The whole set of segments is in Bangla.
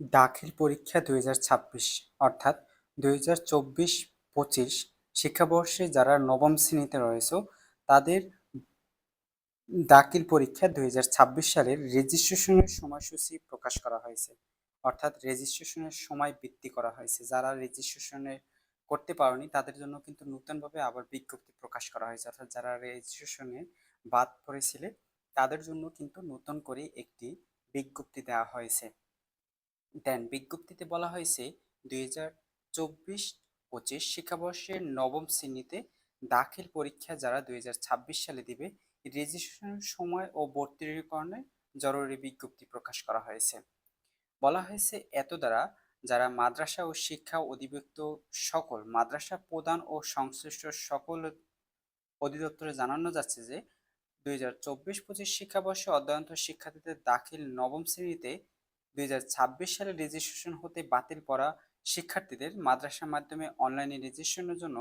দাখিল পরীক্ষা দুই হাজার ছাব্বিশ, অর্থাৎ দুই হাজার চব্বিশ পঁচিশ শিক্ষাবর্ষে যারা নবম শ্রেণীতে রয়েছে, তাদের দাখিল পরীক্ষা দুই হাজার ছাব্বিশ সালের রেজিস্ট্রেশনের সময়সূচি প্রকাশ করা হয়েছে, অর্থাৎ রেজিস্ট্রেশনের সময় বৃদ্ধি করা হয়েছে। যারা রেজিস্ট্রেশনে করতে পারেনি, তাদের জন্য কিন্তু নতুনভাবে আবার বিজ্ঞপ্তি প্রকাশ করা হয়েছে, অর্থাৎ যারা রেজিস্ট্রেশনে বাদ পড়েছিলে, তাদের জন্য কিন্তু নতুন করে একটি বিজ্ঞপ্তি দেওয়া হয়েছে। দেন বিজ্ঞপ্তিতে বলা হয়েছে দুই হাজার চব্বিশ পঁচিশ শিক্ষাবর্ষের নবম শ্রেণীতে দাখিল পরীক্ষা যারা দুই হাজার ছাব্বিশ সালে দিবে রেজিস্ট্রেশনের সময় ও ভর্তিকরণে জরুরি বিজ্ঞপ্তি প্রকাশ করা হয়েছে। বলা হয়েছে, এত দ্বারা যারা মাদ্রাসা ও শিক্ষা অধিভুক্ত সকল, মাদ্রাসা প্রদান ও সংশ্লিষ্ট সকল অধিদপ্তরে জানানো যাচ্ছে যে, দুই হাজার চব্বিশ পঁচিশ শিক্ষাবর্ষে অধ্যয়নত শিক্ষার্থীদের দাখিল নবম শ্রেণীতে দু হাজার ছাব্বিশ সালে রেজিস্ট্রেশন হতে বাতিল করা শিক্ষার্থীদের মাদ্রাসার মাধ্যমে অনলাইনে রেজিস্ট্রেশনের জন্য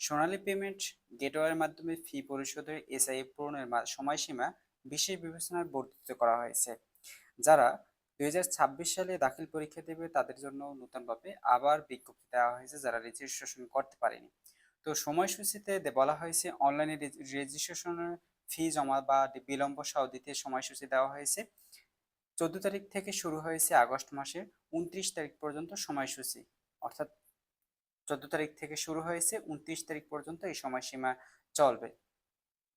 সোনালী পেমেন্ট গেটওয়ের মাধ্যমে ফি পরিশোধের এসআই পূরণের সময়সীমা বিশেষ বিবেচনায় বর্ধিত করা হয়েছে। যারা দু হাজার ছাব্বিশ সালে দাখিল পরীক্ষা দেবে, তাদের জন্য নতুনভাবে আবার বিজ্ঞপ্তি দেওয়া হয়েছে যারা রেজিস্ট্রেশন করতে পারেনি। তো সময়সূচিতে বলা হয়েছে অনলাইনে রেজিস্ট্রেশনের ফি জমা বা বিলম্ব সহ দিতে সময়সূচি দেওয়া হয়েছে। চোদ্দ তারিখ থেকে শুরু হয়েছে আগস্ট মাসের উনত্রিশ তারিখ পর্যন্ত সময়সূচি। অর্থাৎ চোদ্দ তারিখ থেকে শুরু হয়েছে, উনত্রিশ তারিখ পর্যন্ত এই সময়সীমা চলবে।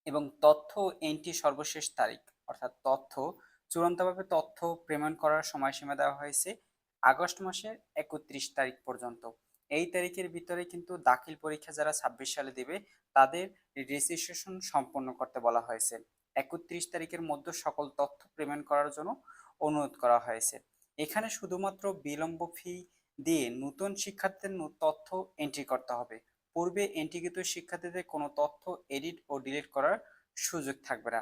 এবং তথ্য এন্ট্রি সর্বশেষ তারিখ, অর্থাৎ তথ্য, চূড়ান্তভাবে তথ্য পেমেন্ট করার সময়সীমা দেওয়া হয়েছে আগস্ট মাসের একত্রিশ তারিখ পর্যন্ত। এই তারিখের ভিতরে কিন্তু দাখিল পরীক্ষা যারা ছাব্বিশ সালে দেবে, তাদের রেজিস্ট্রেশন সম্পন্ন করতে বলা হয়েছে। একত্রিশ তারিখের মধ্যে সকল তথ্য পেমেন্ট করার জন্য অনুরোধ করা হয়েছে। এখানে শুধুমাত্র বিলম্ব ফি দিয়ে নতুন শিক্ষার্থীদের তথ্য এন্ট্রি করতে হবে। পূর্বে এন্ট্রিকৃত শিক্ষার্থীদের কোনো তথ্য এডিট ও ডিলিট করার সুযোগ থাকবে না।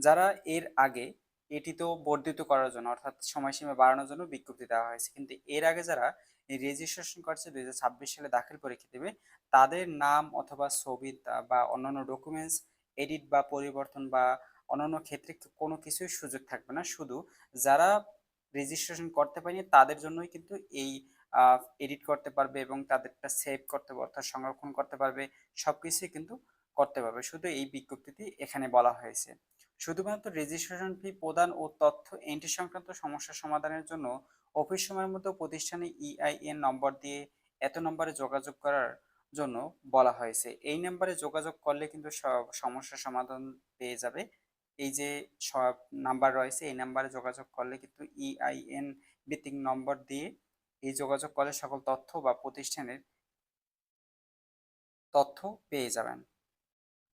যারা এর আগে এটি তো বর্ধিত করার জন্য, অর্থাৎ সময়সীমা বাড়ানোর জন্য বিজ্ঞপ্তি দেওয়া হয়েছে, কিন্তু এর আগে যারা রেজিস্ট্রেশন করছে দুই হাজার ছাব্বিশ সালে দাখিল পরীক্ষা দেবে, তাদের নাম অথবা ছবি বা অন্যান্য ডকুমেন্টস এডিট বা পরিবর্তন বা অন্যান্য ক্ষেত্রে কোনো কিছুই সুযোগ থাকবে না। শুধু যারা রেজিস্ট্রেশন করতে পারেনি, তাদের জন্যই কিন্তু এই এডিট করতে পারবে এবং তাদেরটা সেভ করতে পারবে, অর্থাৎ সংরক্ষণ করতে পারবে সব কিছুই কিন্তু করতে পারবে। শুধু এই বিজ্ঞপ্তিটি এখানে বলা হয়েছে। শুধুমাত্র রেজিস্ট্রেশন ফি প্রদান ও তথ্য এন্ট্রি সংক্রান্ত সমস্যা সমাধানের জন্য অফিস সময়ের মতো প্রতিষ্ঠানে ইআইএন নম্বর দিয়ে এত নম্বরে যোগাযোগ করার জন্য বলা হয়েছে। এই নাম্বারে যোগাযোগ করলে কিন্তু সব সমস্যার সমাধান পেয়ে যাবে। এই যে সব নাম্বার রয়েছে, এই নাম্বারে যোগাযোগ করলে কিন্তু ইআইএন ভিত্তিক নম্বর দিয়ে এই যোগাযোগ করলে সকল তথ্য বা প্রতিষ্ঠানের তথ্য পেয়ে যাবেন।